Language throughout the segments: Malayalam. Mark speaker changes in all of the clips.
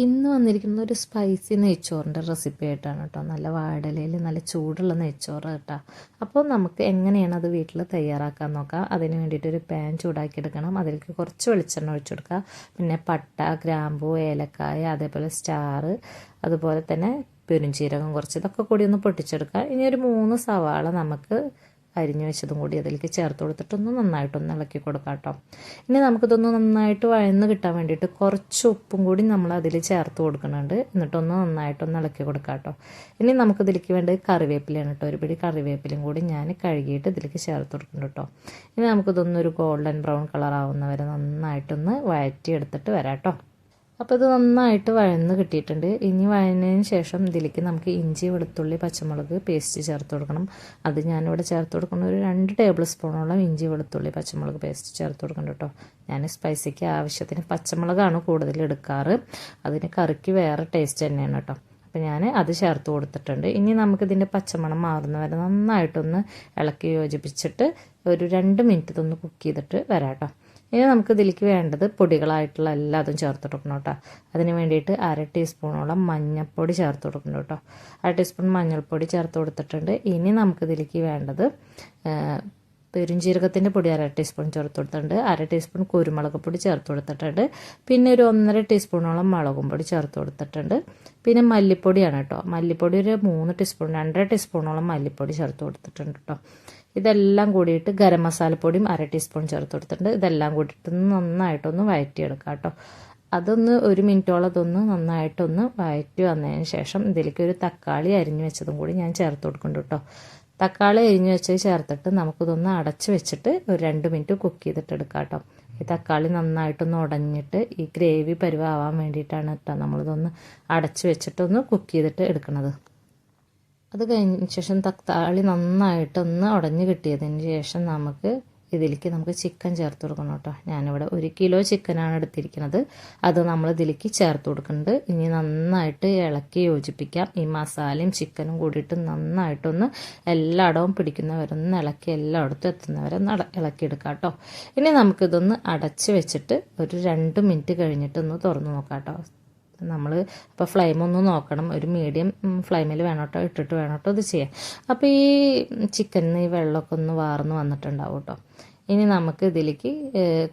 Speaker 1: ഇന്ന് വന്നിരിക്കുന്നത് ഒരു സ്പൈസി നെയ്ച്ചോറിന്റെ റെസിപ്പി ആയിട്ടാണ് കേട്ടോ. നല്ല വാടലയിൽ നല്ല ചൂടുള്ള നെയ്ച്ചോറ് കേട്ടോ. അപ്പോൾ നമുക്ക് എങ്ങനെയാണ് അത് വീട്ടിൽ തയ്യാറാക്കാൻ നോക്കാം? അതിന് വേണ്ടിയിട്ട് ഒരു പാൻ ചൂടാക്കിയെടുക്കണം. അതിലേക്ക് കുറച്ച് വെളിച്ചെണ്ണ ഒഴിച്ചു കൊടുക്കുക പിന്നെ പട്ട ഗ്രാമ്പൂ ഏലക്കായ അതേപോലെ സ്റ്റാർ അതുപോലെ തന്നെ പെരുംജീരകം കുറച്ച് ഇതൊക്കെ കൂടി ഒന്ന് പൊട്ടിച്ചെടുക്കുക. ഇനി ഒരു മൂന്ന് സവാള നമുക്ക് അരിഞ്ഞു വെച്ചതും കൂടി അതിലേക്ക് ചേർത്ത് കൊടുത്തിട്ടൊന്ന് നന്നായിട്ടൊന്ന് ഇളക്കി കൊടുക്കാം കേട്ടോ. ഇനി നമുക്കിതൊന്ന് നന്നായിട്ട് വഴന്ന് കിട്ടാൻ വേണ്ടിയിട്ട് കുറച്ച് ഉപ്പും കൂടി നമ്മൾ അതിൽ ചേർത്ത് കൊടുക്കുന്നുണ്ട്. എന്നിട്ടൊന്ന് നന്നായിട്ടൊന്ന് ഇളക്കി കൊടുക്കാം കേട്ടോ. ഇനി നമുക്കിതിലേക്ക് വേണ്ടത് കറിവേപ്പിലയാണ് കേട്ടോ. ഒരു പിടി കറിവേപ്പിലയും കൂടി ഞാൻ കഴുകിയിട്ട് ഇതിലേക്ക് ചേർത്ത് കൊടുക്കുന്നുണ്ട് കേട്ടോ. ഇനി നമുക്കിതൊന്നൊരു ഗോൾഡൻ ബ്രൗൺ കളർ ആവുന്നവരെ നന്നായിട്ടൊന്ന് വഴറ്റി എടുത്തിട്ട് വരാം കേട്ടോ. അപ്പോൾ ഇത് നന്നായിട്ട് വഴന്ന് കിട്ടിയിട്ടുണ്ട്. ഇനി വഴന്നതിന് ശേഷം ഇതിലേക്ക് നമുക്ക് ഇഞ്ചി വെളുത്തുള്ളി പച്ചമുളക് പേസ്റ്റ് ചേർത്ത് കൊടുക്കണം. അത് ഞാനിവിടെ ചേർത്ത് കൊടുക്കുന്ന ഒരു രണ്ട് ടേബിൾ സ്പൂണോളം ഇഞ്ചി വെളുത്തുള്ളി പച്ചമുളക് പേസ്റ്റ് ചേർത്ത് കൊടുക്കണം കേട്ടോ. ഞാൻ സ്പൈസിക്ക് ആവശ്യത്തിന് പച്ചമുളകാണ് കൂടുതൽ എടുക്കാറ്. അതിന് കറിക്ക് വേറെ ടേസ്റ്റ് തന്നെയാണ് കേട്ടോ. അപ്പോൾ ഞാൻ അത് ചേർത്ത് കൊടുത്തിട്ടുണ്ട്. ഇനി നമുക്കിതിന്റെ പച്ചമണം മാറുന്ന വരെ നന്നായിട്ടൊന്ന് ഇളക്കി യോജിപ്പിച്ചിട്ട് ഒരു രണ്ട് മിനിറ്റ് ഇതൊന്ന് കുക്ക് ചെയ്തിട്ട് വരാം കേട്ടോ. ഇനി നമുക്ക് ഇതിലേക്ക് വേണ്ടത് പൊടികളായിട്ടുള്ള എല്ലാതും ചേർത്ത് കൊടുക്കണം കേട്ടോ. അതിന് വേണ്ടിയിട്ട് അര ടീസ്പൂണോളം മഞ്ഞൾപ്പൊടി ചേർത്ത് കൊടുക്കണം കേട്ടോ. അര ടീസ്പൂൺ മഞ്ഞൾപ്പൊടി ചേർത്ത് കൊടുത്തിട്ടുണ്ട്. ഇനി നമുക്ക് ഇതിലേക്ക് വേണ്ടത് പെരുംജീരകത്തിന്റെ പൊടി അര ടീസ്പൂൺ ചേർത്ത് കൊടുത്തിട്ടുണ്ട്. അര ടീസ്പൂൺ കുരുമുളക് പൊടി ചേർത്ത് കൊടുത്തിട്ടുണ്ട്. പിന്നെ ഒരു ഒന്നര ടീസ്പൂണോളം മുളകും പൊടി ചേർത്ത് കൊടുത്തിട്ടുണ്ട്. പിന്നെ മല്ലിപ്പൊടിയാണ് കേട്ടോ. മല്ലിപ്പൊടി ഒരു മൂന്ന് ടീസ്പൂൺ രണ്ടര ടീസ്പൂണോളം മല്ലിപ്പൊടി ചേർത്ത് കൊടുത്തിട്ടുണ്ട് കേട്ടോ. ഇതെല്ലാം കൂടിയിട്ട് ഗരം മസാലപ്പൊടിയും അര ടീസ്പൂൺ ചേർത്ത് കൊടുത്തിട്ടുണ്ട്. ഇതെല്ലാം കൂടിയിട്ട് നന്നായിട്ടൊന്ന് വഴറ്റിയെടുക്കാം കേട്ടോ. അതൊന്ന് ഒരു മിനിറ്റോളം അതൊന്ന് നന്നായിട്ടൊന്ന് വഴറ്റി വന്നതിന് ശേഷം ഇതിലേക്ക് ഒരു തക്കാളി അരിഞ്ഞു വെച്ചതും കൂടി ഞാൻ ചേർത്ത് കൊടുക്കുന്നുണ്ട് കേട്ടോ. തക്കാളി അരിഞ്ഞു വെച്ചത് ചേർത്തിട്ട് നമുക്കിതൊന്ന് അടച്ച് വെച്ചിട്ട് ഒരു രണ്ട് മിനിറ്റ് കുക്ക് ചെയ്തിട്ട് എടുക്കാം കേട്ടോ. ഈ തക്കാളി നന്നായിട്ടൊന്ന് ഉടഞ്ഞിട്ട് ഈ ഗ്രേവി പരുവാവാൻ വേണ്ടിയിട്ടാണ് കേട്ടോ നമ്മളിതൊന്ന് അടച്ച് വെച്ചിട്ടൊന്ന് കുക്ക് ചെയ്തിട്ട് എടുക്കുന്നത് അത് കഴിഞ്ഞ ശേഷം തക്കാളി നന്നായിട്ടൊന്ന് ഉടഞ്ഞ് കിട്ടിയതിന് ശേഷം നമുക്ക് ഇതിലേക്ക് നമുക്ക് ചിക്കൻ ചേർത്ത് കൊടുക്കണം കേട്ടോ. ഞാനിവിടെ ഒരു കിലോ ചിക്കനാണ് എടുത്തിരിക്കുന്നത്. അത് നമ്മൾ ഇതിലേക്ക് ചേർത്ത് കൊടുക്കുന്നുണ്ട്. ഇനി നന്നായിട്ട് ഇളക്കി യോജിപ്പിക്കാം. ഈ മസാലയും ചിക്കനും കൂടിയിട്ട് നന്നായിട്ടൊന്ന് എല്ലായിടവും പിടിക്കുന്നവരൊന്ന് ഇളക്കി എല്ലായിടത്തും എത്തുന്നവരെ ഇളക്കിയെടുക്കാം കേട്ടോ. ഇനി നമുക്കിതൊന്ന് അടച്ച് വെച്ചിട്ട് ഒരു രണ്ട് മിനിറ്റ് കഴിഞ്ഞിട്ടൊന്ന് തുറന്ന് നോക്കാം കേട്ടോ. നമ്മൾ ഇപ്പോൾ ഫ്ലെയിം ഒന്ന് നോക്കണം. ഒരു മീഡിയം ഫ്ലെയിമിൽ വേണം കേട്ടോ ഇട്ടിട്ട് വേണം കേട്ടോ ഇത് ചെയ്യാൻ അപ്പോൾ ഈ ചിക്കനിൽ ഈ വെള്ളമൊക്കെ ഒന്ന് വാർന്ന് വന്നിട്ടുണ്ടാവും കേട്ടോ ഇനി നമുക്ക് ഇതിലേക്ക്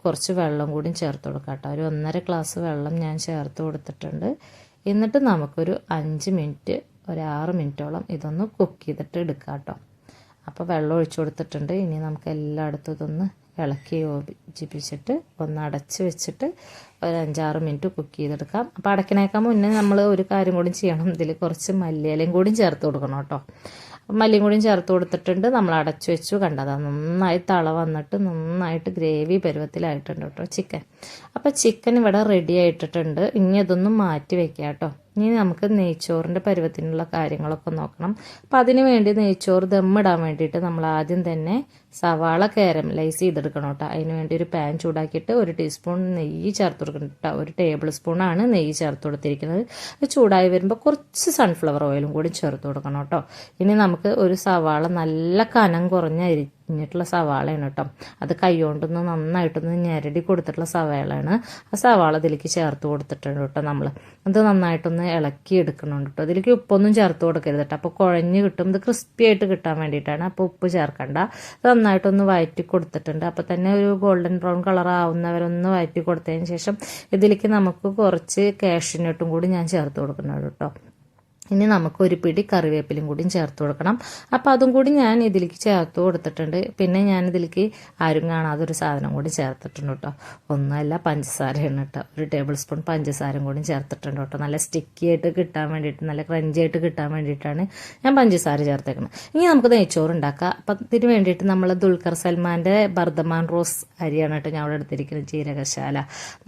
Speaker 1: കുറച്ച് വെള്ളം കൂടി ചേർത്ത് കൊടുക്കാം കേട്ടോ ഒരു ഒന്നര ഗ്ലാസ് വെള്ളം ഞാൻ ചേർത്ത് കൊടുത്തിട്ടുണ്ട്. എന്നിട്ട് നമുക്കൊരു അഞ്ച് മിനിറ്റ് ഒരു ആറ് മിനിറ്റോളം ഇതൊന്ന് കുക്ക് ചെയ്തിട്ട് എടുക്കാം കേട്ടോ അപ്പോൾ വെള്ളം ഒഴിച്ചു കൊടുത്തിട്ടുണ്ട്. ഇനി നമുക്ക് എല്ലായിടത്തും ഇതൊന്ന് ഇളക്കി യോജിപ്പിച്ചിട്ട് ഒന്ന് അടച്ച് വെച്ചിട്ട് ഒരു അഞ്ചാറ് മിനിറ്റ് കുക്ക് ചെയ്തെടുക്കാം. അപ്പോൾ അടക്കിനേക്കാൾ മുന്നേ നമ്മൾ ഒരു കാര്യം കൂടി ചെയ്യണം. ഇതിൽ കുറച്ച് മല്ലിയിലയും കൂടി ചേർത്ത് കൊടുക്കണം കേട്ടോ. മല്ലിയും കൂടിയും ചേർത്ത് കൊടുത്തിട്ടുണ്ട്. നമ്മൾ അടച്ചു വെച്ചു. കണ്ടത് നന്നായി തള വന്നിട്ട് നന്നായിട്ട് ഗ്രേവി പരുവത്തിലായിട്ടുണ്ട് കേട്ടോ ചിക്കൻ. അപ്പോൾ ചിക്കൻ ഇവിടെ റെഡി ആയിട്ടിട്ടുണ്ട്. ഇനി അതൊന്നും മാറ്റി വെക്കാം കേട്ടോ. ഇനി നമുക്ക് നെയ്ച്ചോറിന്റെ പരുവത്തിനുള്ള കാര്യങ്ങളൊക്കെ നോക്കണം. അപ്പോൾ അതിന് വേണ്ടി നെയ്ച്ചോറ് ദമ്മിടാൻ വേണ്ടിയിട്ട് നമ്മൾ ആദ്യം തന്നെ സവാള കാരമലൈസ് ചെയ്തെടുക്കണം കേട്ടോ. അതിന് വേണ്ടി ഒരു പാൻ ചൂടാക്കിയിട്ട് ഒരു ടീസ്പൂൺ നെയ്യ് ചേർത്ത് കൊടുക്കണം കേട്ടോ. ഒരു ടേബിൾ സ്പൂണാണ് നെയ്യ് ചേർത്ത് കൊടുത്തിരിക്കുന്നത്. ചൂടായി വരുമ്പോൾ കുറച്ച് സൺഫ്ലവർ ഓയിലും കൂടി ചേർത്ത് കൊടുക്കണം കേട്ടോ. ഇനി നമുക്ക് ഒരു സവാള നല്ല കനം കുറഞ്ഞ അരിഞ്ഞിട്ടുള്ള സവാളയാണ് കേട്ടോ. അത് കൈകൊണ്ടൊന്ന് നന്നായിട്ടൊന്ന് ഞെരടി കൊടുത്തിട്ടുള്ള സവാളയാണ്. ആ സവാള ഇതിലേക്ക് ചേർത്ത് കൊടുത്തിട്ടുണ്ട് കേട്ടോ നമ്മൾ അത് നന്നായിട്ടൊന്ന് ഇളക്കി എടുക്കണുണ്ട് കേട്ടോ. ഇതിലേക്ക് ഉപ്പൊന്നും ചേർത്ത് കൊടുക്കരുത് കേട്ടോ. അപ്പോൾ കുഴഞ്ഞ് കിട്ടും. ഇത് ക്രിസ്പി ആയിട്ട് കിട്ടാൻ വേണ്ടിയിട്ടാണ്. അപ്പോൾ ഉപ്പ് ചേർക്കണ്ട. അത് നന്നായിട്ടൊന്ന് വഴറ്റി കൊടുത്തിട്ടുണ്ട്. അപ്പോൾ തന്നെ ഒരു ഗോൾഡൻ ബ്രൗൺ കളർ ആവുന്നവരൊന്ന് വഴറ്റി കൊടുത്തതിന് ശേഷം ഇതിലേക്ക് നമുക്ക് കുറച്ച് കാഷ്യൂനട്ടും കൂടി ഞാൻ ചേർത്ത് കൊടുക്കുന്നുണ്ട് കേട്ടോ. ഇനി നമുക്ക് ഒരു പിടി കറിവേപ്പിലും കൂടിയും ചേർത്ത് കൊടുക്കണം. അപ്പോൾ അതും കൂടി ഞാൻ ഇതിലേക്ക് ചേർത്ത് കൊടുത്തിട്ടുണ്ട്. പിന്നെ ഞാൻ ഇതിലേക്ക് ആരും കാണാതെ ഒരു സാധനം കൂടി ചേർത്തിട്ടുണ്ട് കേട്ടോ. ഒന്നല്ല പഞ്ചസാരയാണ് കേട്ടോ. ഒരു ടേബിൾ സ്പൂൺ പഞ്ചസാരയും കൂടി ചേർത്തിട്ടുണ്ട് കേട്ടോ. നല്ല സ്റ്റിക്കി ആയിട്ട് കിട്ടാൻ വേണ്ടിയിട്ട് നല്ല ക്രഞ്ചി ആയിട്ട് കിട്ടാൻ വേണ്ടിയിട്ടാണ് ഞാൻ പഞ്ചസാര ചേർത്തേക്കുന്നത് ഇനി നമുക്ക് നെയ്ച്ചോറ് ഉണ്ടാക്കാം. അപ്പം ഇതിന് വേണ്ടിയിട്ട് നമ്മൾ ദുൽഖർ സൽമാന്റെ ബർദമാൻ റോസ് അരിയാണ് കേട്ടോ ഞാൻ അവിടെ എടുത്തിരിക്കുന്നത് ജീരകശാല.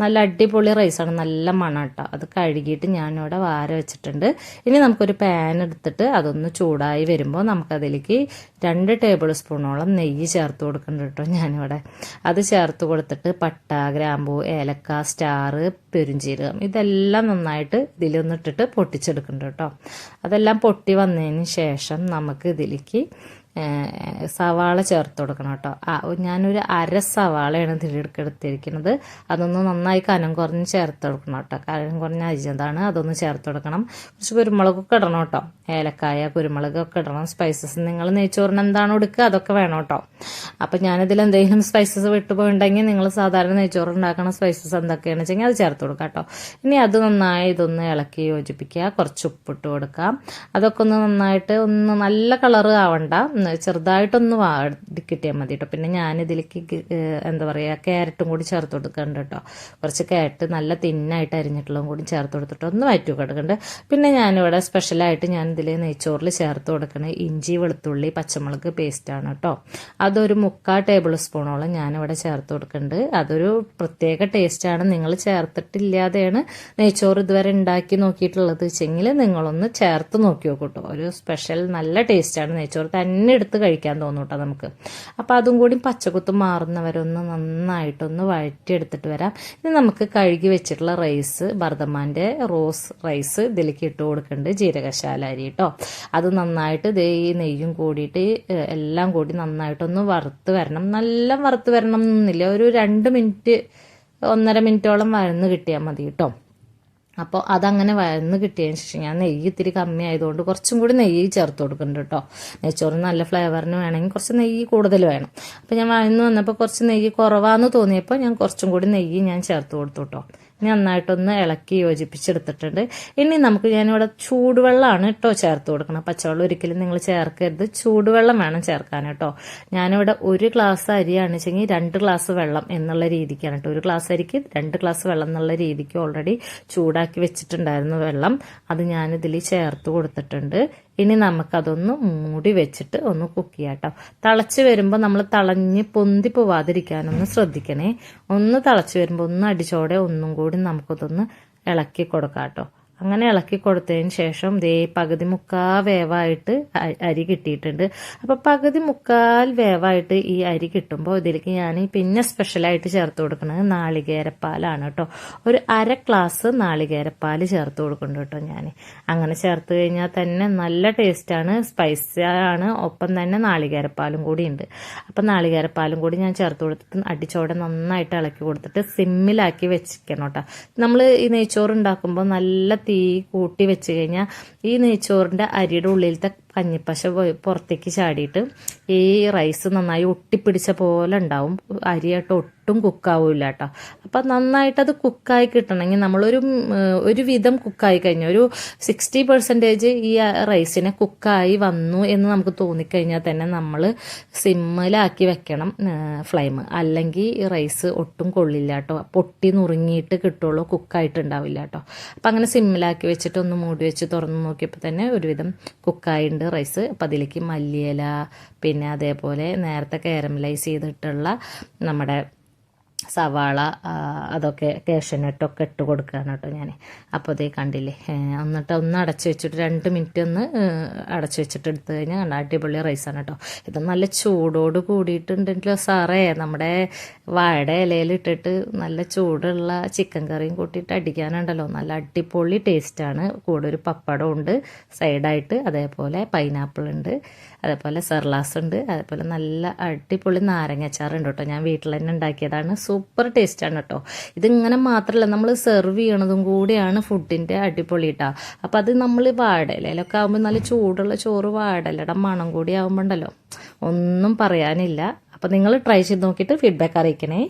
Speaker 1: നല്ല അടിപൊളി റൈസാണ് നല്ല മണം കേട്ടോ. അത് കഴുകിയിട്ട് ഞാനിവിടെ വാര വെച്ചിട്ടുണ്ട്. ഇനി നമുക്കൊരു പാൻ എടുത്തിട്ട് അതൊന്ന് ചൂടായി വരുമ്പോൾ നമുക്കതിലേക്ക് രണ്ട് ടേബിൾ സ്പൂണോളം നെയ്യ് ചേർത്ത് കൊടുക്കുന്നുണ്ട് കേട്ടോ ഞാനിവിടെ. അത് ചേർത്ത് കൊടുത്തിട്ട് പട്ട ഗ്രാമ്പൂ ഏലക്ക സ്റ്റാർ പെരുംജീരകം ഇതെല്ലാം നന്നായിട്ട് ഇതിലൊന്നിട്ടിട്ട് പൊട്ടിച്ചെടുക്കുന്നുണ്ട് കേട്ടോ. അതെല്ലാം പൊട്ടി വന്നതിന് ശേഷം നമുക്ക് ഇതിലേക്ക് സവാള ചേർത്ത് കൊടുക്കണം കേട്ടോ. ആ, ഞാനൊരു അര സവാളയാണ് തിരിയെടുക്കെടുത്തിരിക്കുന്നത് അതൊന്ന് നന്നായി കനം കുറഞ്ഞ് ചേർത്ത് കൊടുക്കണം കേട്ടോ. കനം കുറഞ്ഞ അരിഞ്ഞതാണ് അതൊന്ന് ചേർത്ത് കൊടുക്കണം. കുറച്ച് കുരുമുളകൊക്കെ ഇടണം കേട്ടോ. ഏലക്കായ കുരുമുളകൊക്കെ ഇടണം. സ്പൈസസ് നിങ്ങൾ നെയ്ച്ചോറിന് എന്താണോ എടുക്കുക അതൊക്കെ വേണം കേട്ടോ. അപ്പം ഞാനിതിൽ എന്തെങ്കിലും സ്പൈസസ് വിട്ടുപോയിട്ടുണ്ടെങ്കിൽ നിങ്ങൾ സാധാരണ നെയ്ച്ചോറ് ഉണ്ടാക്കുന്ന സ്പൈസസ് എന്തൊക്കെയാണെന്ന് വെച്ചെങ്കിൽ അത് ചേർത്ത് കൊടുക്കാം കേട്ടോ. ഇനി അത് നന്നായി ഇതൊന്ന് ഇളക്കി യോജിപ്പിക്കുക. കുറച്ച് ഉപ്പിട്ട് കൊടുക്കാം അതൊക്കെ ഒന്ന് നന്നായിട്ട് ഒന്ന് നല്ല കളറ് ആവണ്ട. ചെറുതായിട്ടൊന്ന് കിട്ടിയാൽ മതി കേട്ടോ. പിന്നെ ഞാനിതിലേക്ക് എന്താ പറയുക ക്യാരറ്റും കൂടി ചേർത്ത് കൊടുക്കുന്നുണ്ട് കേട്ടോ. കുറച്ച് ക്യാരറ്റ് നല്ല തിന്നായിട്ട് അരിഞ്ഞിട്ടുള്ളതും കൂടി ചേർത്ത് കൊടുത്തിട്ട് ഒന്ന് വയറ്റി കൊടുക്കുന്നുണ്ട്. പിന്നെ ഞാനിവിടെ സ്പെഷ്യലായിട്ട് ഞാൻ ഇതിൽ നെയ്ച്ചോറിൽ ചേർത്ത് കൊടുക്കുന്നത് ഇഞ്ചി വെളുത്തുള്ളി പച്ചമുളക് പേസ്റ്റാണ് കേട്ടോ അതൊരു മുക്കാൽ ടേബിൾ സ്പൂണോളം ഞാനിവിടെ ചേർത്ത് കൊടുക്കുന്നുണ്ട് അതൊരു പ്രത്യേക ടേസ്റ്റാണ് നിങ്ങൾ ചേർത്തിട്ടില്ലാതെയാണ് നെയ്ച്ചോറ് ഇതുവരെ ഉണ്ടാക്കി നോക്കിയിട്ടുള്ളത്. വെച്ചെങ്കിൽ നിങ്ങളൊന്ന് ചേർത്ത് നോക്കി നോക്കൂ കേട്ടോ ഒരു സ്പെഷ്യൽ നല്ല ടേസ്റ്റാണ് നെയ്ച്ചോറ് തന്നെ എടുത്ത് കഴിക്കാൻ തോന്നും കേട്ടോ നമുക്ക്. അപ്പോൾ അതും കൂടി പച്ചക്കുത്ത് മാറുന്നവരൊന്ന് നന്നായിട്ടൊന്ന് വഴറ്റിയെടുത്തിട്ട് വരാം. ഇനി നമുക്ക് കഴുകി വെച്ചിട്ടുള്ള റൈസ് ബർദമാന്റെ റോസ് റൈസ് ഇതിലേക്ക് ഇട്ട് കൊടുക്കുന്നുണ്ട് ജീരകശാല അരി കേട്ടോ അത് നന്നായിട്ട് ദേ ഈ നെയ്യും കൂടിയിട്ട് എല്ലാം കൂടി നന്നായിട്ടൊന്ന് വറുത്ത് വരണം. നല്ല വറുത്ത് വരണം എന്നില്ല. ഒരു രണ്ട് മിനിറ്റ് ഒന്നര മിനിറ്റോളം വഴന്ന് കിട്ടിയാൽ മതി കേട്ടോ അപ്പോൾ അതങ്ങനെ വഴന്ന് കിട്ടിയതിന് ശേഷം ഞാൻ നെയ്യ് ഇത്തിരി കമ്മി ആയതുകൊണ്ട് കുറച്ചും കൂടി നെയ്യ് ചേർത്ത് കൊടുക്കുന്നുണ്ട് കേട്ടോ നെയ്ച്ചോറിന് നല്ല ഫ്ലേവറിന് വേണമെങ്കിൽ കുറച്ച് നെയ്യ് കൂടുതൽ വേണം. അപ്പോൾ ഞാൻ വഴന്ന് വന്നപ്പോൾ കുറച്ച് നെയ്യ് കുറവാന്ന് തോന്നിയപ്പോൾ ഞാൻ കുറച്ചും കൂടി നെയ്യ് ഞാൻ ചേർത്ത് കൊടുത്തു കേട്ടോ നന്നായിട്ടൊന്ന് ഇളക്കി യോജിപ്പിച്ചെടുത്തിട്ടുണ്ട്. ഇനി നമുക്ക് ഞാനിവിടെ ചൂടുവെള്ളമാണ് കേട്ടോ ചേർത്ത് കൊടുക്കണം. പച്ചവെള്ളം ഒരിക്കലും നിങ്ങൾ ചേർക്കരുത്. ചൂടുവെള്ളം വേണം ചേർക്കാൻ കേട്ടോ ഞാനിവിടെ ഒരു ഗ്ലാസ് അരിയാണ് വെച്ചെങ്കിൽ രണ്ട് ഗ്ലാസ് വെള്ളം എന്നുള്ള രീതിക്കാണ് കേട്ടോ ഒരു ഗ്ലാസ് അരിക്ക് രണ്ട് ഗ്ലാസ് വെള്ളം എന്നുള്ള രീതിക്ക് ഓൾറെഡി ചൂടാക്കി വെച്ചിട്ടുണ്ടായിരുന്നു വെള്ളം അത് ഞാനിതിൽ ചേർത്ത് കൊടുത്തിട്ടുണ്ട്. ഇനി നമുക്കതൊന്ന് മൂടി വെച്ചിട്ട് ഒന്ന് കുക്ക് ചെയ്യാം കേട്ടോ തിളച്ച് വരുമ്പോൾ നമ്മൾ തിളഞ്ഞ് പൊന്തി പോവാതിരിക്കാനൊന്ന് ശ്രദ്ധിക്കണേ. ഒന്ന് തിളച്ച് വരുമ്പോൾ ഒന്ന് അടിച്ചോടെ ഒന്നും കൂടി നമുക്കതൊന്ന് ഇളക്കി കൊടുക്കാം കേട്ടോ അങ്ങനെ ഇളക്കി കൊടുത്തതിന് ശേഷം ദേ പകുതി മുക്കാൽ വേവായിട്ട് അരി കിട്ടിയിട്ടുണ്ട്. അപ്പോൾ പകുതി മുക്കാൽ വേവായിട്ട് ഈ അരി കിട്ടുമ്പോൾ ഇതിലേക്ക് ഞാൻ പിന്നെ സ്പെഷ്യലായിട്ട് ചേർത്ത് കൊടുക്കുന്നത് നാളികേരപ്പാലാണ് കേട്ടോ. ഒരു അര ഗ്ലാസ് നാളികേരപ്പാൽ ചേർത്ത് കൊടുക്കുന്നുണ്ട് കേട്ടോ ഞാൻ അങ്ങനെ ചേർത്ത് കഴിഞ്ഞാൽ തന്നെ നല്ല ടേസ്റ്റാണ് സ്പൈസിയാണ് ആണ് ഒപ്പം തന്നെ നാളികേരപ്പാലും കൂടി ഉണ്ട്. അപ്പം നാളികേരപ്പാലും കൂടി ഞാൻ ചേർത്ത് കൊടുത്തിട്ട് അടിച്ചോടെ നന്നായിട്ട് ഇളക്കി കൊടുത്തിട്ട് സിമ്മിലാക്കി വെച്ചിരിക്കണം കേട്ടോ. നമ്മൾ ഈ നെയ്ച്ചോറ് ഉണ്ടാക്കുമ്പോൾ നല്ല തീ കൂട്ടി വെച്ച് കഴിഞ്ഞാൽ ഈ നെയ്ച്ചോറിന്റെ അരിയുടെ ഉള്ളിലത്തെ കഞ്ഞിപ്പശ പുറത്തേക്ക് ചാടിയിട്ട് ഈ റൈസ് നന്നായി ഒട്ടിപ്പിടിച്ച പോലെ ഉണ്ടാവും. അരിയായിട്ട് ഒട്ടും കുക്കാവില്ല കേട്ടോ. അപ്പം നന്നായിട്ടത് കുക്കായി കിട്ടണമെങ്കിൽ നമ്മളൊരു ഒരു വിധം കുക്കായി കഴിഞ്ഞു ഒരു സിക്സ്റ്റി പെർസെന്റേജ് ഈ റൈസിനെ കുക്കായി വന്നു എന്ന് നമുക്ക് തോന്നിക്കഴിഞ്ഞാൽ തന്നെ നമ്മൾ സിമ്മിലാക്കി വെക്കണം ഫ്ലെയിം അല്ലെങ്കിൽ റൈസ് ഒട്ടും കൊള്ളില്ല കേട്ടോ. പൊട്ടി നുറുങ്ങിയിട്ട് കിട്ടുള്ളൂ കുക്കായിട്ടുണ്ടാവില്ല കേട്ടോ. അപ്പം അങ്ങനെ സിമ്മിലാക്കി വെച്ചിട്ട് ഒന്ന് മൂടി വെച്ച് തുറന്ന് നോക്കിയപ്പോൾ തന്നെ ഒരുവിധം കുക്കായിട്ടുണ്ട് റൈസ് അപ്പോൾ അതിലേക്ക് മല്ലിയില പിന്നെ അതേപോലെ നേരത്തെ കാരമലൈസ് ചെയ്തിട്ടുള്ള നമ്മുടെ സവാള അതൊക്കെ കാഷ്യനട്ടൊക്കെ ഇട്ട് കൊടുക്കുകയാണ് കേട്ടോ ഞാൻ അപ്പോൾ ഇതേ കണ്ടില്ലേ എന്നിട്ട് ഒന്ന് അടച്ച് വെച്ചിട്ട് രണ്ട് മിനിറ്റ് ഒന്ന് അടച്ച് വെച്ചിട്ട് എടുത്തു കഴിഞ്ഞാൽ കണ്ട അടിപൊളി റൈസാണ് കേട്ടോ. ഇത് നല്ല ചൂടോട് കൂടിയിട്ടുണ്ടെങ്കിലോ സാറേ നമ്മുടെ വാഴയുടെ ഇലയിലിട്ടിട്ട് നല്ല ചൂടുള്ള ചിക്കൻ കറിയും കൂട്ടിയിട്ട് അടിക്കാനുണ്ടല്ലോ. നല്ല അടിപൊളി ടേസ്റ്റാണ്. കൂടെ ഒരു പപ്പടം ഉണ്ട് സൈഡായിട്ട് അതേപോലെ പൈനാപ്പിൾ ഉണ്ട് അതേപോലെ സെർലാസ് ഉണ്ട് അതേപോലെ നല്ല അടിപൊളി നാരങ്ങച്ചാറുണ്ട് കേട്ടോ. ഞാൻ വീട്ടിൽ തന്നെ ഉണ്ടാക്കിയതാണ്. സൂപ്പർ ടേസ്റ്റാണ് കേട്ടോ ഇതിങ്ങനെ മാത്രമല്ല നമ്മൾ സെർവ് ചെയ്യണതും കൂടിയാണ് ഫുഡിന്റെ അടിപൊളി കേട്ടോ അപ്പോൾ അത് നമ്മൾ വാടയിലൊക്കെ ആകുമ്പോൾ നല്ല ചൂടുള്ള ചോറ് വാടലയുടെ മണം കൂടി ആകുമ്പോണ്ടല്ലോ ഒന്നും പറയാനില്ല. അപ്പോൾ നിങ്ങൾ ട്രൈ ചെയ്ത് നോക്കിയിട്ട് ഫീഡ്ബാക്ക് അറിയിക്കണേ.